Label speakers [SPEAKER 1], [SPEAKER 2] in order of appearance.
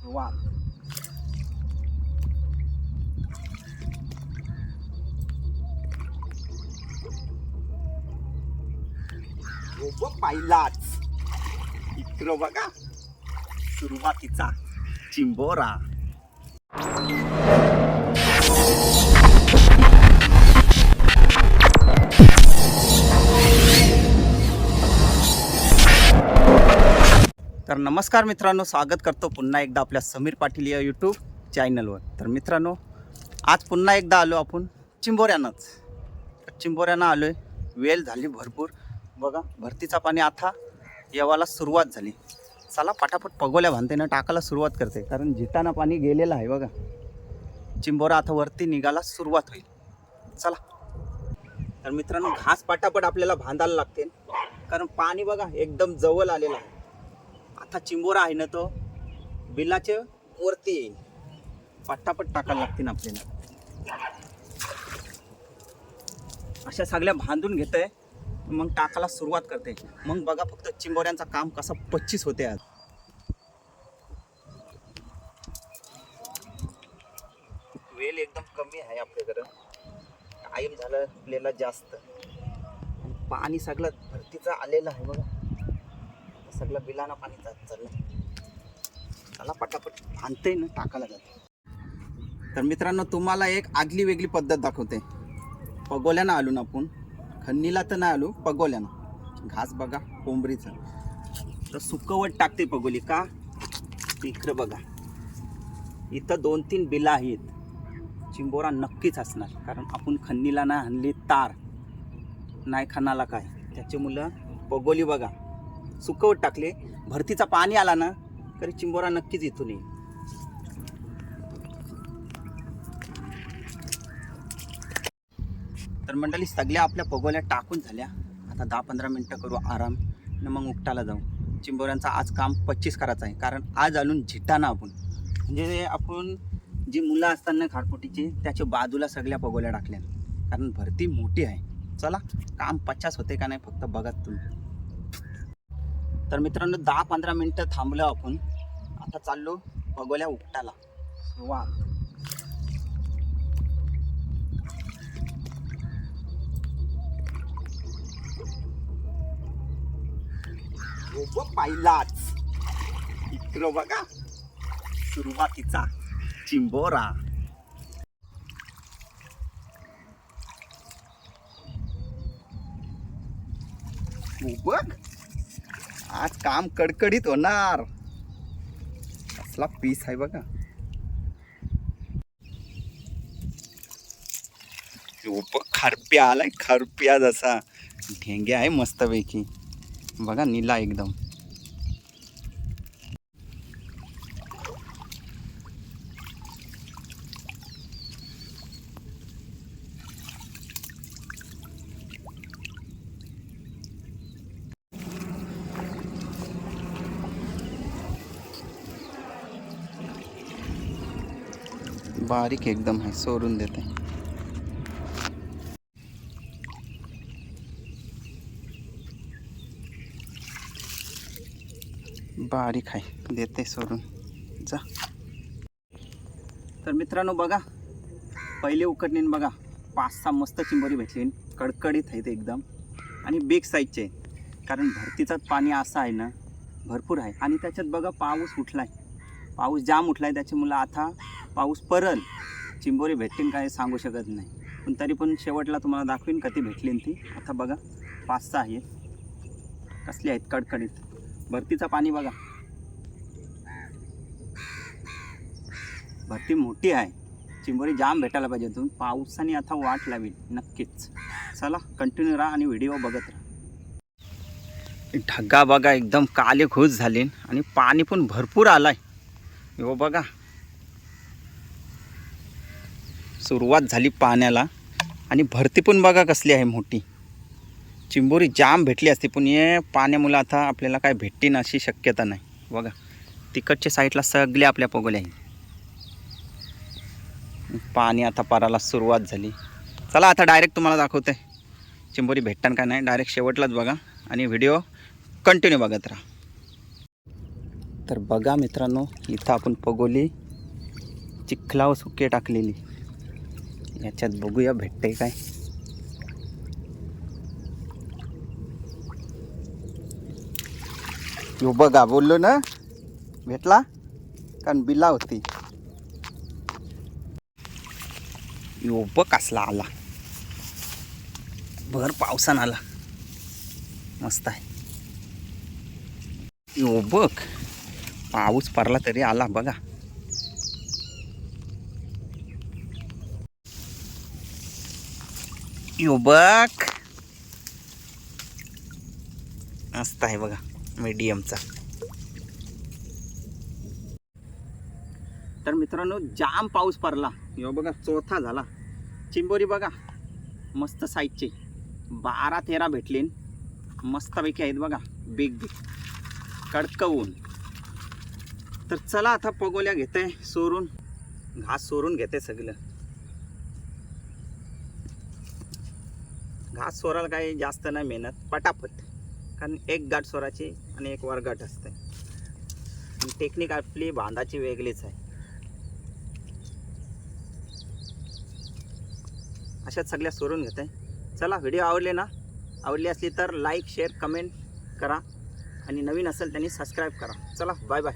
[SPEAKER 1] सुरुवात हो पाहिलाच इकडं बघा सुरुवातीचा चिंबोरा तर नमस्कार मित्रांनो स्वागत करतो पुन्हा एकदा आपल्या समीर पाटील या यूट्यूब चॅनलवर तर मित्रांनो आज पुन्हा एकदा आलो आपण चिंबोऱ्यानंच. चिंबोऱ्यानं आलो आहे वेल झाली भरपूर. बघा भरतीचा पाणी आता येवाला सुरुवात झाली. चला पटापट पगोल्या बांधतेनं टाकायला सुरुवात करते. कारण जिताना पाणी गेलेलं आहे बघा. चिंबोरा आता वरती निघायला सुरुवात होईल. चला. तर मित्रांनो घास पटापट आपल्याला बांधायला लागते कारण पाणी बघा एकदम जवळ आलेलं आहे. आता चिंबोरा आहे ना तो. बिलाच्या वरती येईल. पट्टापट टाकायला लागतील आपल्याला. अशा सगळ्या बांधून घेत आहे मग टाकायला सुरुवात करते. मग बघा फक्त चिंबोऱ्यांचं काम कसं पच्चीस होते आज. वेल एकदम कमी आहे आपल्याकडं. टाईम झालं आपल्याला जास्त. पाणी सगळं भरतीचं आलेलं आहे बघा. सगळं बिलाना पाणी जात चाललं त्याला पटापट आणते ना टाकायला जाते. तर मित्रांनो तुम्हाला एक आगली वेगळी पद्धत दाखवते. पगोल्यानं आलो ना आपण खन्नीला तर नाही आलो पगोल्यानं. घास बघा कोंबरीचा तर सुकवट टाकते पगोली का? इकडं बघा. इथं दोन तीन बिला आहेत. चिंबोरा नक्कीच असणार कारण आपण खन्नीला नाही आणली तार. नाही खानाला काय? त्याची मुलं पगोली बघा. सुकवट टाकले. भरतीचा पाणी आला ना तरी चिंबोरा नक्कीच इथून येईल. तर मंडळी सगळ्या आपल्या पगोल्या टाकून झाल्या. आता दहा पंधरा मिनटं करू आराम आणि मग उपटाला जाऊ. चिंबोऱ्यांचं आज काम पच्चीस करायचं आहे कारण आज आलून झिटाना आपण. म्हणजे आपण जी मुलं असताना खारपोटीची त्याच्या बाजूला सगळ्या पगोल्या टाकल्या. कारण भरती मोठी आहे. चला काम पचास होते का नाही फक्त बघा तुम्ही. तर मित्रांनो दहा पंधरा मिनटं थांबलो आपण. आता चाललो पगोल्या उपटाला वा. पाहिलाच. इकडं बघा. सुरुवातीचा चिंबोरा. बघ आज काम कडकडीत होणार. कसला पीस आहे बघा. खरप्या खारप्या आलाय खारप्या जसा. ढेंगे आहे मस्तपैकी. बघा निला एकदम. बारीक एकदम आहे सोडून देते बारीक आहे देते सोडून. जा. तर मित्रांनो बघा पहिले उकडणीन बघा पाच सहा मस्त चिंबोरी भेटली कडकडीत आहेत एकदम. आणि बिग साईजचे कारण भरतीचाच पाणी असं आहे ना भरपूर आहे. आणि त्याच्यात बघा पाऊस उठला आहे पाऊस जाम उठलाय त्याच्यामुळं आता पाऊस परल चिंबोरी भेटतील काय सांगू शकत नाही. पण तरी पण शेवटला तुम्हाला दाखवीन कधी भेटलीन ती. आता बघा पाच सहा आहे कसली आहेत कडकडीत. भरतीचा पाणी बघा. भरती मोठी आहे. चिंबोरी जाम भेटायला पाहिजे तुम्ही पावसाने आता वाट लावी नक्कीच. चला कंटिन्यू राहा आणि व्हिडिओ बघत राहा. ढग्गा बघा एकदम काले खुश झाले आणि पाणी पण भरपूर आलाय. हो बघा. सुरुवात झाली पाण्याला. आणि भरती पण बघा कसली आहे मोठी. चिंबोरी जाम भेटली असती पण हे पाण्यामुळं आता आपल्याला काय भेटतील अशी शक्यता नाही. बघा तिकडच्या साईडला सगळे आपल्या पगोल्या आहे पाणी आता पाराला सुरुवात झाली. चला आता डायरेक्ट तुम्हाला दाखवते. चिंबोरी भेटतान का नाही डायरेक्ट शेवटलाच बघा. आणि व्हिडिओ कंटिन्यू बघत राहा. तर बघा मित्रांनो इथं आपण पगोली चिखलाव सुके टाकलेली. याच्यात बघूया भेटते काय? यो बघा बोललो ना? भेटला? कारण बिला होती. यो बघ कसला आला. भर पावसान आला. मस्त आहे. यो बघ पाऊस पडला तरी आला बघा. E यो मस्त आहे बघा मीडियमचा तर मित्रांनो जाम पाऊस पडला. यो बघा चौथा झाला. चिंबोरी बघा मस्त साईजचे बारा तेरा भेटलीन मस्तपैकी आहेत बघा बिग बिग कडकवून. तर चला आता पगोल्या घेते सोरून घास सोरून घेते सगळं. घास स्वराला काही जास्त नाही मेहनत पटापट. कारण एक गाठ सोराची आणि एक वर गाठ असते. टेक्निक आपली बांधाची वेगळीच आहे. अशाच सगळ्या सोडून घेते. चला व्हिडिओ आवडले ना आवडली असली तर लाईक शेअर कमेंट करा. आणि नवीन असेल त्यांनी सबस्क्राईब करा. चला बाय बाय